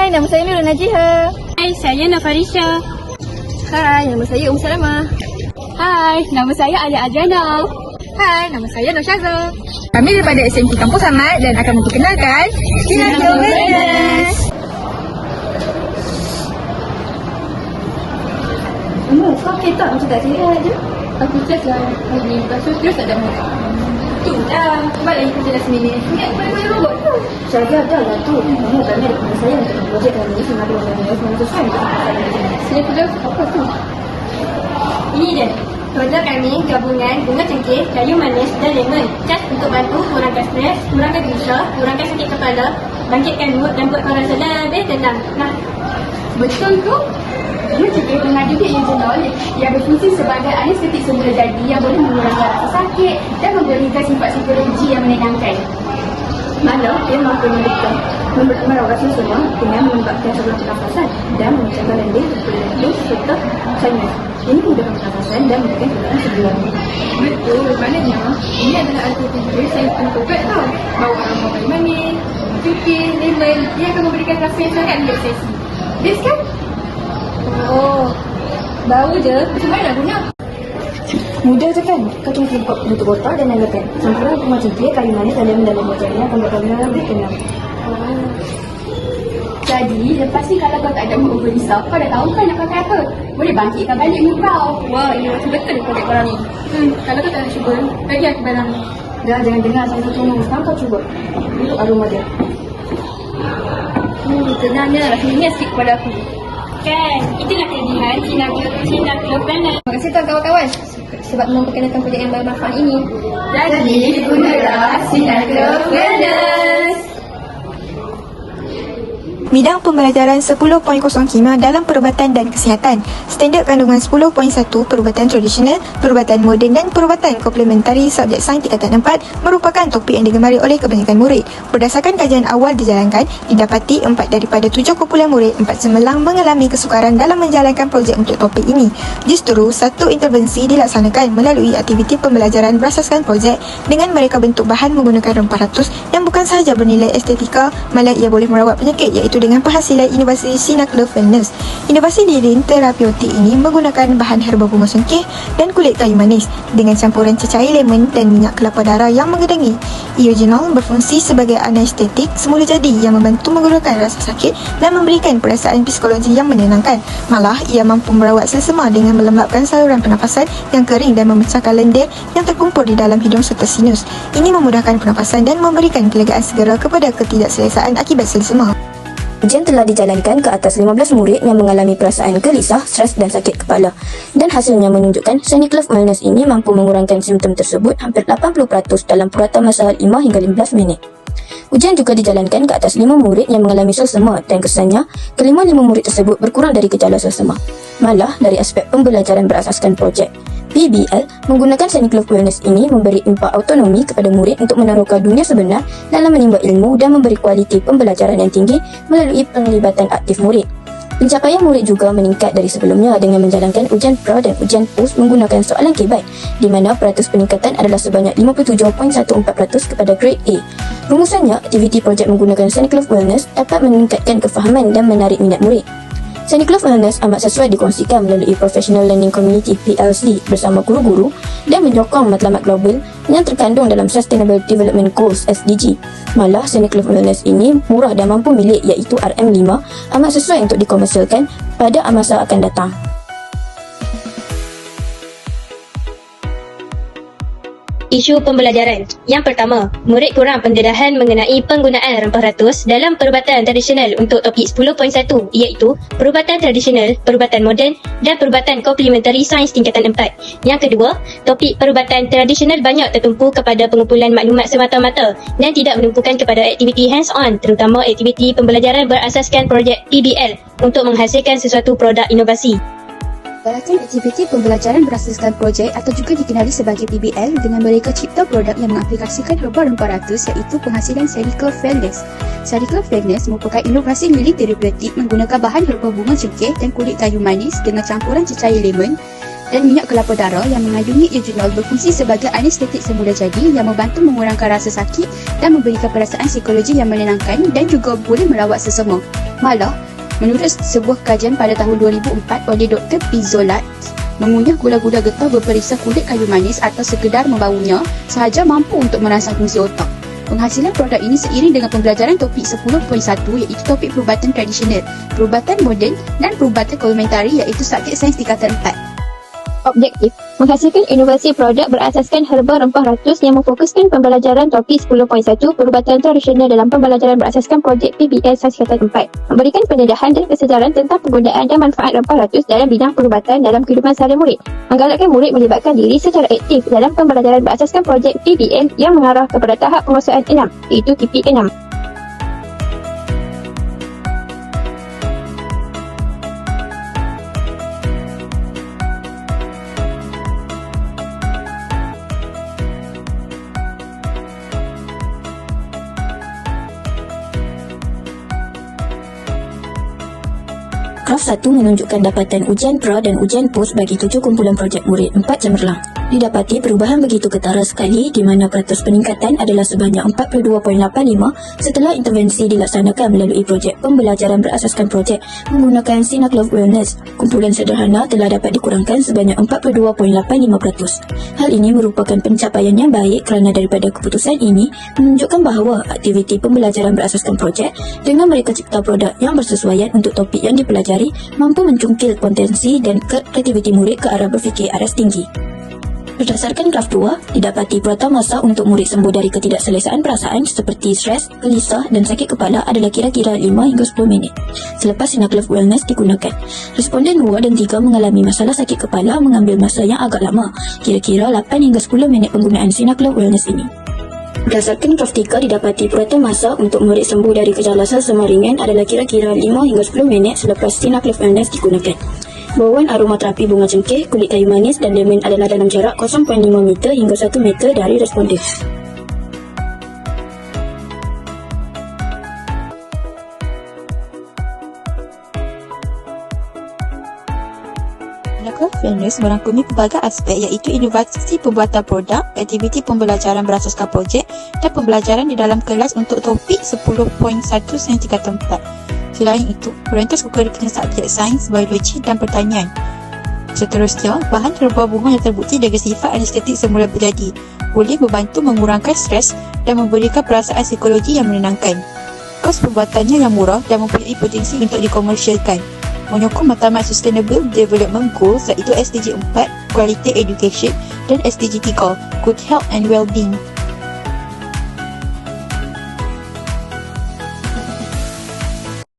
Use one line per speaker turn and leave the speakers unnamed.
Hai, nama saya Nurul Najiha.
Hai, saya Nafarisha.
Hai, nama saya Um Salamah.
Hai, nama saya Alia Adriana.
Hai, nama saya Nur Syazul. Kami daripada SMK Kampus Ahmad dan akan memperkenalkan Sinar Awareness. Hmm, kau ketak macam tak sihat je.
Aku just lah hari Lepas tu terus ada mood.
Tu dah, cuba lagi kerja minute. Ingat boleh-boleh robot tu. Saya dah lah tu. Kamu kami ada kepada saya untuk projek kami ni Sinar Awareness. Memang sesuai dengan saya.
Sini tu apa tu?
Ini dia. Produk kami gabungan bunga cengkeh, kayu manis dan lemon. Cas untuk bantu kurangkan stres, kurangkan gelisah, kurangkan sakit kepala, bangkitkan mood dan buat korang lebih tenang. Nah,
Betul tu? Dia mengadu dia eugenol yang berfungsi sebagai anestetik semula jadi yang boleh mengurangi rasa sakit dan memberikan sifat psikologi yang menenangkan.
malah dia mampu menekan merawat semua dengan menyebabkan saluran pernafasan dan memecahkan lendir, berlendir serta sinus. Ini memudahkan pernafasan dan menekan saluran sebelah.
Betul, maknanya ini adalah alternatif saya ubat tau. Bawa aroma kayu manis, cukir, lemon, dia akan memberikan rasa yang sangat relaksasi. Best kan?
Oh, bau je.
Macam mana nak guna?
Mudah je kan? Kau cuma tutup bentuk botol dan nyalakan. Campuran bunga cengkeh, kayu manis dan lemon dalam botol ini akan buat kau lebih tenang.
Jadi, lepas ni kalau kau tak ada mood berrisau, kau dah tahu kan nak pakai apa? Boleh bangkitkan balik mood kau.
Wah, ini macam betul ni projek korang ni.
Hmm, kalau kau tak nak cuba, bagi aku barang ni.
Dah, jangan dengar saya satu ngomong. Sekarang kau cuba. Itu aroma dia.
Hmm, tenangnya, rasanya sikit kepada aku. Kan, itulah kelebihan Sinar Club Planet.
Terima kasih tuan kawan-kawan sebab memperkenalkan projek yang bermanfaat ini.
Jadi, gunalah Club Wellness.
Bidang pembelajaran 10.0 kimia dalam perubatan dan kesihatan. Standard kandungan 10.1 perubatan tradisional, perubatan moden dan perubatan komplementari subjek sains tingkatan 4 merupakan topik yang digemari oleh kebanyakan murid. Berdasarkan kajian awal dijalankan, didapati 4 daripada 7 kumpulan murid 4 semelang mengalami kesukaran dalam menjalankan projek untuk topik ini. Justru, satu intervensi dilaksanakan melalui aktiviti pembelajaran berasaskan projek dengan mereka bentuk bahan menggunakan rempah ratus yang bukan sahaja bernilai estetika, malah ia boleh merawat penyakit iaitu dengan penghasilan inovasi Sinaclo Wellness. Inovasi lirin terapeutik ini menggunakan bahan herba bunga sengkeh dan kulit kayu manis dengan campuran cecair lemon dan minyak kelapa darah yang mengedangi. Eugenol berfungsi sebagai anestetik semula jadi yang membantu mengurangkan rasa sakit dan memberikan perasaan psikologi yang menenangkan. Malah, ia mampu merawat selsema dengan melembabkan saluran pernafasan yang kering dan memecahkan lendir yang terkumpul di dalam hidung serta sinus. Ini memudahkan pernafasan dan memberikan kelegaan segera kepada ketidakselesaan akibat selsema.
Ujian telah dijalankan ke atas 15 murid yang mengalami perasaan gelisah, stres dan sakit kepala. Dan hasilnya menunjukkan Seniclef Wellness ini mampu mengurangkan simptom tersebut hampir 80% dalam purata masa 5 hingga 15 minit. Ujian juga dijalankan ke atas 5 murid yang mengalami selsema dan kesannya kelima-lima murid tersebut berkurang dari gejala selsema. Malah dari aspek pembelajaran berasaskan projek, PBL menggunakan Seniclef Wellness ini memberi impak autonomi kepada murid untuk menaruhkan dunia sebenar dalam menimba ilmu dan memberi kualiti pembelajaran yang tinggi melalui penglibatan aktif murid. Pencapaian murid juga meningkat dari sebelumnya dengan menjalankan ujian pra dan ujian post menggunakan soalan kibat di mana peratus peningkatan adalah sebanyak 57.14% kepada grade A. Rumusannya, aktiviti projek menggunakan Seniclef Wellness dapat meningkatkan kefahaman dan menarik minat murid. Seniclef Wellness amat sesuai dikongsikan melalui Professional Learning Community PLC bersama guru-guru dan menyokong matlamat global yang terkandung dalam Sustainable Development Goals SDG. Malah Seniclef Wellness ini murah dan mampu milik iaitu RM5 amat sesuai untuk dikomersialkan pada masa akan datang.
Isu pembelajaran. Yang pertama, murid kurang pendedahan mengenai penggunaan rempah ratus dalam perubatan tradisional untuk topik 10.1 iaitu perubatan tradisional, perubatan moden dan perubatan komplementari sains tingkatan 4. Yang kedua, topik perubatan tradisional banyak tertumpu kepada pengumpulan maklumat semata-mata dan tidak menumpukan kepada aktiviti hands-on terutama aktiviti pembelajaran berasaskan projek PBL untuk menghasilkan sesuatu produk inovasi.
Galakkan aktiviti pembelajaran berasaskan projek atau juga dikenali sebagai PBL dengan mereka cipta produk yang mengaplikasikan rempah-rempah ratus iaitu penghasilan Serical Fairness. Serical Fairness merupakan inovasi milik terapeutik menggunakan bahan herba bunga cengkeh dan kulit kayu manis dengan campuran cecair lemon dan minyak kelapa darah yang mengandungi eugenol berfungsi sebagai anestetik semula jadi yang membantu mengurangkan rasa sakit dan memberikan perasaan psikologi yang menenangkan dan juga boleh melawat sesama. Malah, menurut sebuah kajian pada tahun 2004 oleh Dr. Pizzolat, mengunyah gula-gula getah berperisa kulit kayu manis atau sekedar membaunya sahaja mampu untuk merangsang fungsi otak. Penghasilan produk ini seiring dengan pembelajaran topik 10.1 iaitu topik perubatan tradisional, perubatan moden dan perubatan komplementari iaitu subjek sains tingkatan 4.
Objektif Menghasilkan inovasi produk berasaskan herba rempah ratus yang memfokuskan pembelajaran topik 10.1 perubatan tradisional dalam pembelajaran berasaskan projek PBL Sains Tingkatan 4 memberikan pendedahan dan kesedaran tentang penggunaan dan manfaat rempah ratus dalam bidang perubatan dalam kehidupan sehari murid. Menggalakkan murid melibatkan diri secara aktif dalam pembelajaran berasaskan projek PBL yang mengarah kepada tahap penguasaan 6 iaitu TP 6
Graf 1 menunjukkan dapatan ujian pra dan ujian pos bagi tujuh kumpulan projek murid 4 cemerlang. Didapati perubahan begitu ketara sekali di mana peratus peningkatan adalah sebanyak 42.85 setelah intervensi dilaksanakan melalui projek pembelajaran berasaskan projek menggunakan Sinaglove Wellness. Kumpulan sederhana telah dapat dikurangkan sebanyak 42.85%. Hal ini merupakan pencapaian yang baik kerana daripada keputusan ini menunjukkan bahawa aktiviti pembelajaran berasaskan projek dengan mereka cipta produk yang bersesuaian untuk topik yang dipelajari mampu mencungkil potensi dan kreativiti murid ke arah berfikir aras tinggi. Berdasarkan graf 2, didapati purata masa untuk murid sembuh dari ketidakselesaan perasaan seperti stres, gelisah dan sakit kepala adalah kira-kira 5 hingga 10 minit. Selepas Sinaglove Wellness digunakan, responden 2 dan 3 mengalami masalah sakit kepala mengambil masa yang agak lama, kira-kira 8 hingga 10 minit penggunaan Sinaglove Wellness ini. Berdasarkan graf 3 didapati purata masa untuk murid sembuh dari gejala selsema ringan adalah kira-kira 5 hingga 10 minit selepas Sinaglove Wellness digunakan. Bauan aromaterapi bunga cengkeh, kulit kayu manis dan lemon adalah dalam jarak 0.5 meter hingga 1 meter dari responden.
Pinnacle Fairness merangkumi pelbagai aspek iaitu inovasi pembuatan produk, aktiviti pembelajaran berasaskan projek dan pembelajaran di dalam kelas untuk topik 10.1 Sains Tingkatan 4. Selain itu, perentas kurikulum subjek sains, biologi dan pertanian. Seterusnya, bahan herba bunga yang terbukti dengan sifat anestetik semula berjadi boleh membantu mengurangkan stres dan memberikan perasaan psikologi yang menenangkan. Kos pembuatannya yang murah dan mempunyai potensi untuk dikomersialkan menyokong matlamat Sustainable Development Goals iaitu SDG 4, Quality Education dan SDG 3, Good Health and Wellbeing.